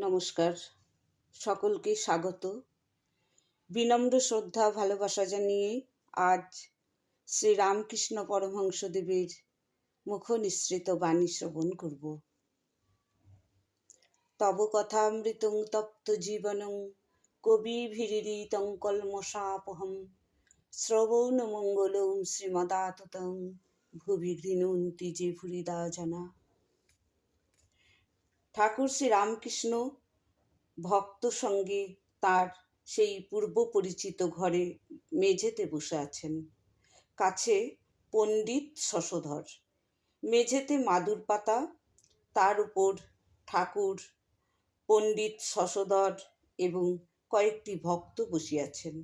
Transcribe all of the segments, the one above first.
নমস্কার। সকলকে স্বাগত। বিনম্র শ্রদ্ধা, ভালোবাসা জানিয়ে আজ শ্রী রামকৃষ্ণ পরমহংসদেবের মুখ নিঃসৃত বাণী শ্রবণ করব। তব কথা কথামৃতং তপ্ত জীবনং কবি ভিরিতং কলমশাপহম শ্রবণ মঙ্গলম শ্রীমদাততং ভুবি গৃণন্তি যে ভুরিদা জানা ঠাকুর শ্রী রামকৃষ্ণ ভক্ত সঙ্গে তার সেই পূর্ব পরিচিত ঘরে মেঝেতে বসে আছেন। কাছে পণ্ডিত শশধর। মেঝেতে মাদুর পাতা, তার উপর ঠাকুর, পণ্ডিত শশধর এবং কয়েকটি ভক্ত বসিয়াছেন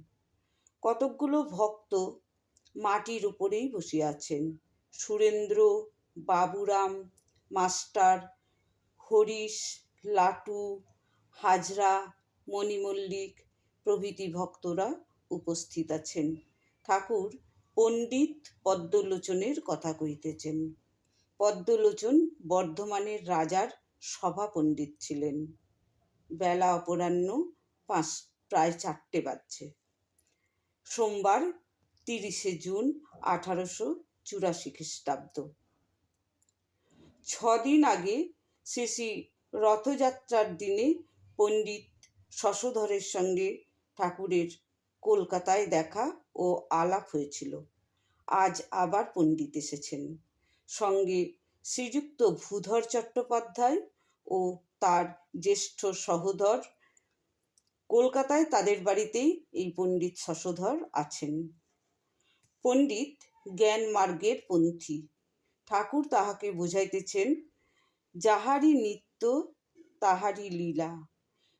কতকগুলো ভক্ত মাটির উপরেই বসিয়াছেন সুরেন্দ্র, বাবুরাম, মাস্টার হরিশ, লাটু, হাজরা, মণিমল্লিক প্রভৃতি ভক্তরা উপস্থিত আছেন। ঠাকুর পণ্ডিত পদ্মলোচনের কথা কহিতেছেন। পদ্মলোচন বর্ধমানের রাজার সভা পণ্ডিত ছিলেন। বেলা অপরাহ্ন পাঁচ, প্রায় চারটে বাজছে। সোমবার তিরিশে জুন আঠারোশো চুরাশি খ্রিস্টাব্দ। ছদিন আগে শ্রী রথযাত্রার দিনে পণ্ডিত শশধরের সঙ্গে ঠাকুরের কলকাতায় দেখা ও আলাপ হয়েছিল। আজ আবার পণ্ডিত এসেছেন। সঙ্গে শ্রীযুক্ত ভূধর চট্টোপাধ্যায় ও তার জ্যেষ্ঠ সহোদর কলকাতায় তাদের বাড়িতেই এই পণ্ডিত শশধর আছেন। পণ্ডিত জ্ঞান মার্গের পন্থী। ঠাকুর তাহাকে বুঝাইতেছেন যাহারই নিত্য, তাহারই লীলা।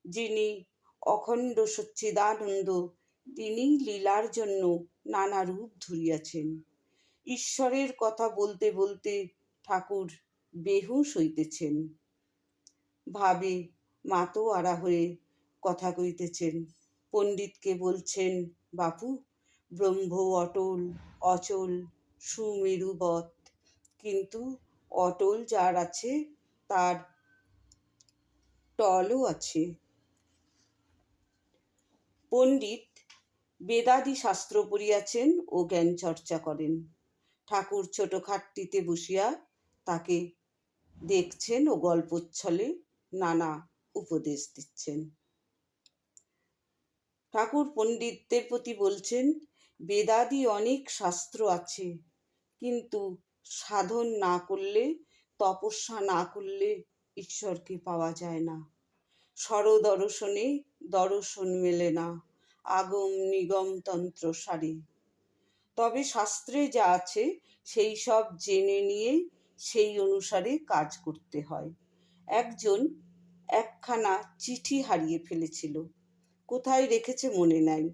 যিনি অখণ্ড সচ্চিদানন্দ, তিনি লীলার জন্য নানা রূপ ধরিয়াছেন। ঈশ্বরের কথা বলতে বলতে ঠাকুর বেহুশ হইতেছেন। ভাবে মাতো আড়া হয়ে কথা কইতেছেন। পণ্ডিতকে বলছেন, বাপু, ব্রহ্ম অটল, অচল, সুমেরুবৎ। কিন্তু অটল যার আছে তার টলও আছে। পণ্ডিত বেদাদি শাস্ত্র পড়িয়াছেন ও জ্ঞান চর্চা করেন। ঠাকুর ছোট খাটটিতে বসিয়া তাকে দেখছেন ও গল্পচ্ছলে নানা উপদেশ দিচ্ছেন। ঠাকুর পণ্ডিতদের প্রতি বলছেন, বেদাদি অনেক শাস্ত্র আছে, কিন্তু সাধন না করলে তপস্যা না করলে ঈশ্বরকে পাওয়া যায় না। স্বরদর্শনে দর্শন মেলে না, আগম নিগম তন্ত্র সারে। তবে শাস্ত্রে যা আছে, সেই সব জেনে নিয়ে সেই অনুসারে কাজ করতে হয়। একজন একখানা চিঠি হারিয়ে ফেলেছিল। কোথায় রেখেছে মনে নাই।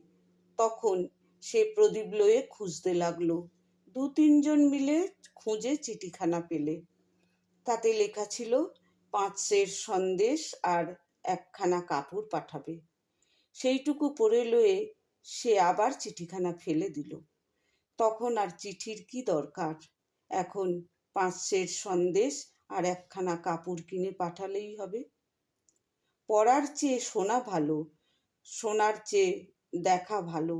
তখন সে প্রদীপ লয়ে খুঁজতে লাগল। দু তিনজন মিলে খুঁজে চিঠিখানা পেলে। তাতে লেখা ছিল, পাঁচের সন্দেশ আর একখানা কাপড় পাঠাবে। সেইটুকু পড়ে লয়ে সে আবার চিঠিখানা ফেলে দিল। তখন আর চিঠির কি দরকার? এখন পাঁচের সন্দেশ আর একখানা কাপড় কিনে পাঠালেই হবে। পড়ার চেয়ে শোনা ভালো, শোনার চেয়ে দেখা ভালো।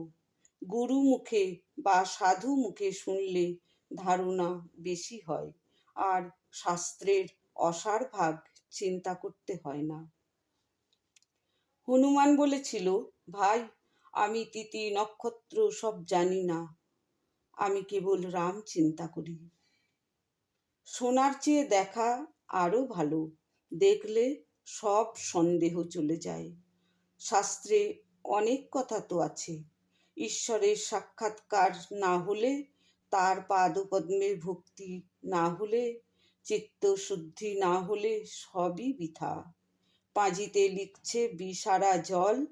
গুরু মুখে বা সাধু মুখে শুনলে ধারণা বেশি হয়, আর শাস্ত্রের অসার ভাগ চিন্তা করতে হয় না। হনুমান বলেছিল, ভাই, আমি তিথি নক্ষত্র সব জানি না। আমি কেবল রাম চিন্তা করি। সোনার চেয়ে দেখা আরও ভালো। দেখলে সব সন্দেহ চলে যায়। শাস্ত্রে অনেক কথা তো আছে। ঈশ্বরের সাক্ষাৎকার না হলে, তার পাদপদ্মের ভক্তি না হলে চিত্তশুদ্ধি না হলে সবই বৃথা। পাঁজিতে লিখছে বিষারা জল,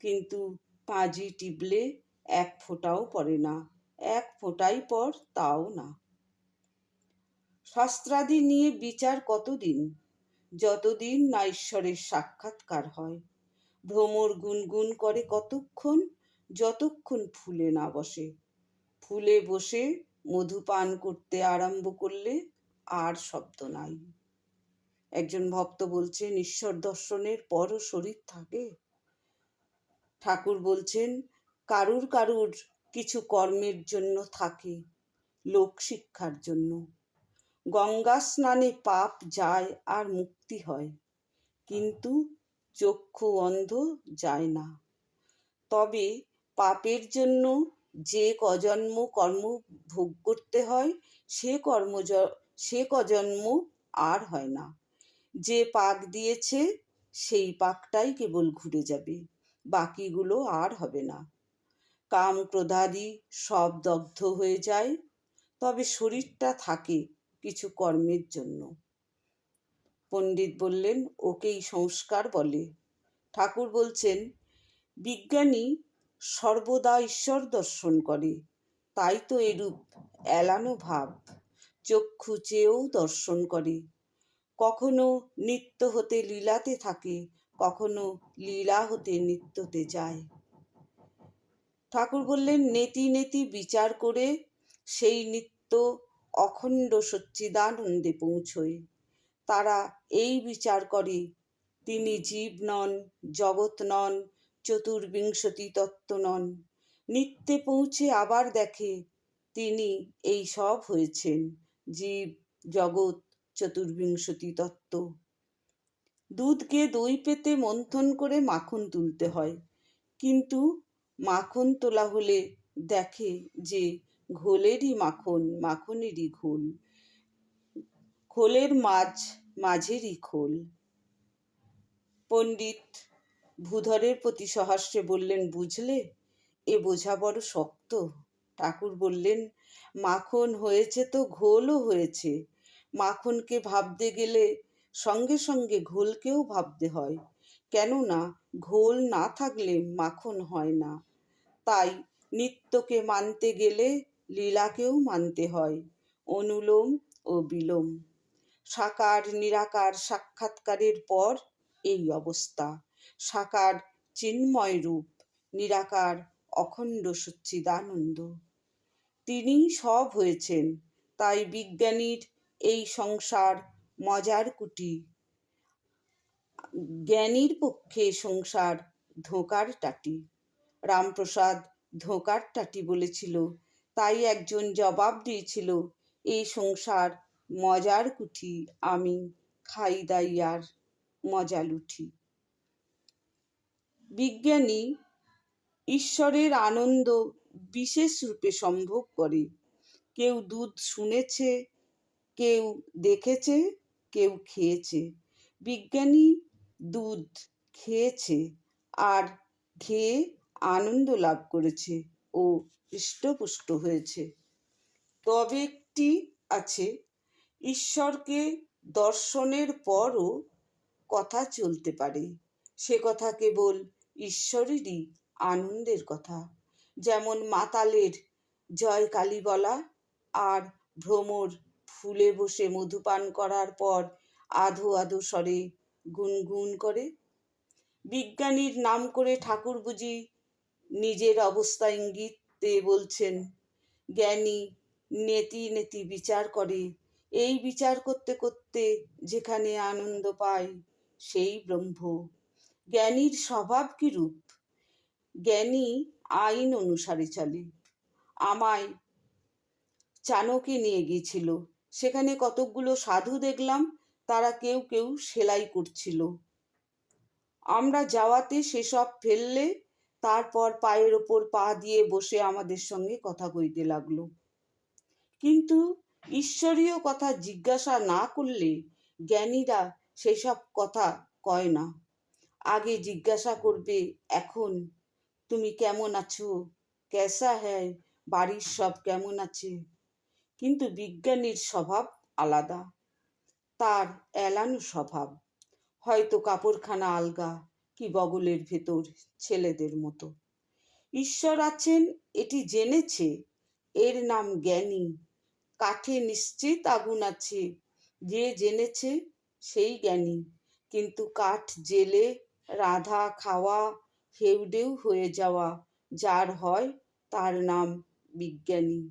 কিন্তু পাঁজি টিপলে এক ফোঁটাও পড়ে না, এক ফোঁটাই পর তাও না। শাস্ত্রাদি নিয়ে বিচার কতদিন? যতদিন না ঈশ্বরের সাক্ষাৎকার হয়। ভ্রমর গুনগুন করে কতক্ষণ? যতক্ষণ ফুলে না বসে। ফুলে বসে মধুপান করতে আরম্ভ করলে আর শব্দ নাই। একজন ভক্ত বলছেন, ঈশ্বর দর্শনের পরও শরীর থাকে। ঠাকুর বলছেন, কারুর কারুর কিছু কর্মের জন্য থাকে, লোক শিক্ষার জন্য। গঙ্গা স্নানে পাপ যায় আর মুক্তি হয়, কিন্তু চক্ষু অন্ধ যায় না। তবে পাপের জন্য যে কজন্ম কর্ম ভোগ করতে হয়, সে কর্ম সে কজন্ম আর হয় না। যে পাক দিয়েছে, সেই পাকটাই কেবল ঘুরে যাবে, বাকিগুলো আর হবে না। কাম ক্রোধাদি সব দগ্ধ হয়ে যায়, তবে শরীরটা থাকে কিছু কর্মের জন্য। পণ্ডিত বললেন, ওকেই সংস্কার বলে। ঠাকুর বলছেন, বিজ্ঞানী সর্বদা ঈশ্বর দর্শন করে, তাই তো এরূপ এলানো ভাব। চক্ষু চেয়েও দর্শন করে। কখনো নিত্য হতে লীলাতে থাকে, কখনো লীলা হতে নিত্যতে যায়। ঠাকুর বললেন, নেতি নেতি বিচার করে সেই নিত্য অখণ্ড সচ্চিদানন্দে পৌঁছয়। তারা এই বিচার করে, তিনি জীব নন, জগৎ নন, চতুর্বিংশতি তত্ত্ব নন। নিত্যে পৌঁছে আবার দেখে তিনি এই সব হয়েছেন। জীব, জগৎ, চতুর্বিংশতি তত্ত্ব। দুধকে দই পেতে মন্থন করে মাখন তুলতে হয়, কিন্তু মাখন তোলা হলে দেখে যে ঘোলেরই মাখন, মাখনেরই ঘোল, খোলের মাঝ মাঝেরই খোল। পণ্ডিত ভূধরের প্রতি সহাস্যে বললেন, বুঝলে? এ বোঝা বড় শক্ত। ঠাকুর বললেন, মাখন হয়েছে তো ঘোলও হয়েছে। মাখনকে ভাবতে গেলে সঙ্গে সঙ্গে ঘোলকেও ভাবতে হয়। কেননা ঘোল না থাকলে মাখন হয় না। তাই নিত্যকে মানতে গেলে লীলাকেও মানতে হয়, অনুলোম ও বিলোম। সাকার নিরাকার সাক্ষাৎকারের পর এই অবস্থা। সাকার চিন্ময় রূপ, নিরাকার অখণ্ড সচ্চিদানন্দ। তিনি সব হয়েছেন, তাই বিজ্ঞানীর এই সংসার মজার কুটি। জ্ঞানীর পক্ষে সংসার ধোকার টাটি। রামপ্রসাদ ধোকার টাটি বলেছিল, তাই একজন জবাব দিয়েছিল, এই সংসার মজার কুঠি আমি খাই দাই আর মজা লুঠি বিজ্ঞানী, ঈশ্বরের আনন্দ বিশেষ রূপে সম্ভব করে। কেউ দুধ শুনেছে, কেউ দেখেছে, কেউ খেয়েছে। বিজ্ঞানী দুধ খেয়েছে আর খেয়ে আনন্দ লাভ করেছে ও হৃষ্টপুষ্ট হয়েছে। তবে একটি আছে, ঈশ্বরকে দর্শনের পরও কথা চলতে পারে। সে কথা কেবল ঈশ্বরেরই আনন্দের কথা। যেমন মাতালের জয় কালী বলা আর ভ্রমর ফুলে বসে মধুপান করার পর আধো আধো স্বরে গুনগুন করে। বিজ্ঞানীর নাম করে ঠাকুর বুঝি নিজের অবস্থা ইঙ্গিতে বলছেন, জ্ঞানী নেতি নেতি বিচার করে। এই বিচার করতে করতে যেখানে আনন্দ পায় সেই ব্রহ্ম। জ্ঞানীর স্বভাব কি রূপ? জ্ঞানী আইন অনুসারে চলে। আমায় চানকে নিয়ে গিয়েছিল। সেখানে কতকগুলো সাধু দেখলাম, তারা কেউ কেউ সেলাই করছিল। আমরা যাওয়াতে সেসব ফেললে, তারপর পায়ের ওপর পা দিয়ে বসে আমাদের সঙ্গে কথা কইতে লাগল। কিন্তু ঈশ্বরীয় কথা জিজ্ঞাসা না করলে জ্ঞানীরা সেসব কথা কয় না। আগে জিজ্ঞাসা করবে, এখন তুমি কেমন আছো? ক্যাসা হ্যায়? বাড়ির সব কেমন আছে? কিন্তু বিজ্ঞানীর স্বভাব আলাদা। তার এলানো স্বভাব। হয়তো কাপড়খানা আলগা, কি বগলের ভেতর ছেলেদের মতো। ঈশ্বর আছেন, এটি জেনেছে। এর নাম জ্ঞানী। কাঠে নিশ্চিত আগুন আছে। যে জেনেছে, সেই জ্ঞানী। কিন্তু কাঠ জেলে, রাধা, খাওয়া হেউডেউ হয়ে যাওয়া, যার হয় তার নাম বিজ্ঞানী।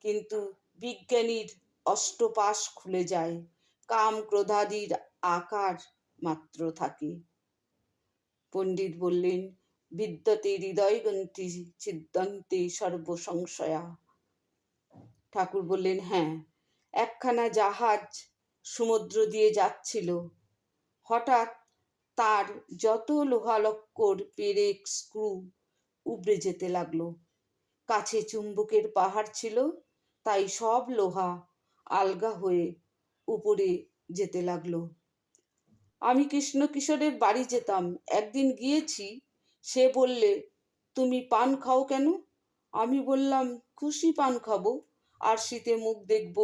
কিন্তু বিজ্ঞানীর অষ্টপাশ খুলে যায়, কাম ক্রোধাদির আকার মাত্র থাকে। পণ্ডিত বললেন, বিদ্যতে হৃদয়গন্তি ছিদ্যন্তে সর্বসংশয়া। ঠাকুর বললেন হ্যাঁ একখানা জাহাজ সমুদ্র দিয়ে যাচ্ছিল। হঠাৎ তার যত লোহালক্কর পেরেক স্ক্রু উবড়ে যেতে লাগল। কাছে চুম্বকের পাহাড় ছিল, তাই সব লোহা আলগা হয়ে উপরে যেতে লাগল। আমি কৃষ্ণ কিশোরের বাড়ি যেতাম, একদিন গিয়েছি, সে বললে, তুমি পান খাও কেন? আমি বললাম, খুশি পান খাব, আর শীতে মুখ দেখব,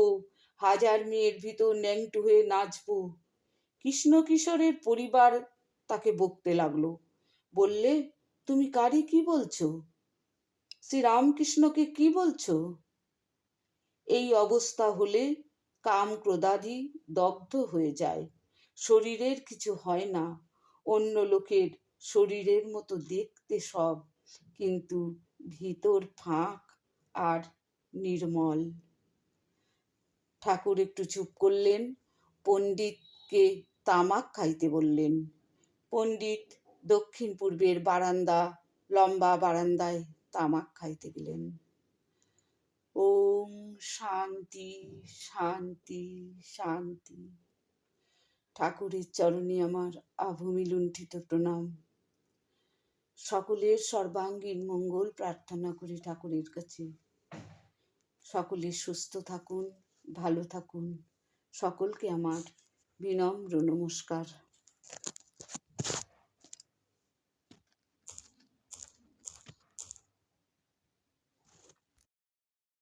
হাজার মেয়ের ভিতর ন্যাংটু হয়ে নাচবো। কৃষ্ণ কিশোরের পরিবার তাকে বকতে লাগল। বললে, তুমি কারি কি বলছো? শ্রীরামকৃষ্ণকে কি বলছো? এই অবস্থা হলে কাম ক্রোধাদি দগ্ধ হয়ে যায়। শরীরের কিছু হয় না। অন্য লোকের শরীরের মতো দেখতে সব, কিন্তু ভিতর ফাঁক আর নির্মল। ঠাকুর একটু চুপ করলেন, পণ্ডিতকে তামাক খাইতে বললেন পণ্ডিত দক্ষিণ পূর্বের বারান্দা, লম্বা বারান্দায় তামাক খাইতে গেলেন। ওম শান্তি শান্তি শান্তি। ঠাকুরের চরণে আমার আভূমি লুণ্ঠিত প্রণাম। সকলের সর্বাঙ্গীন মঙ্গল প্রার্থনা করি ঠাকুরের কাছে। সকলে সুস্থ থাকুন, ভালো থাকুন। সকলকে আমার বিনম্র নমস্কার।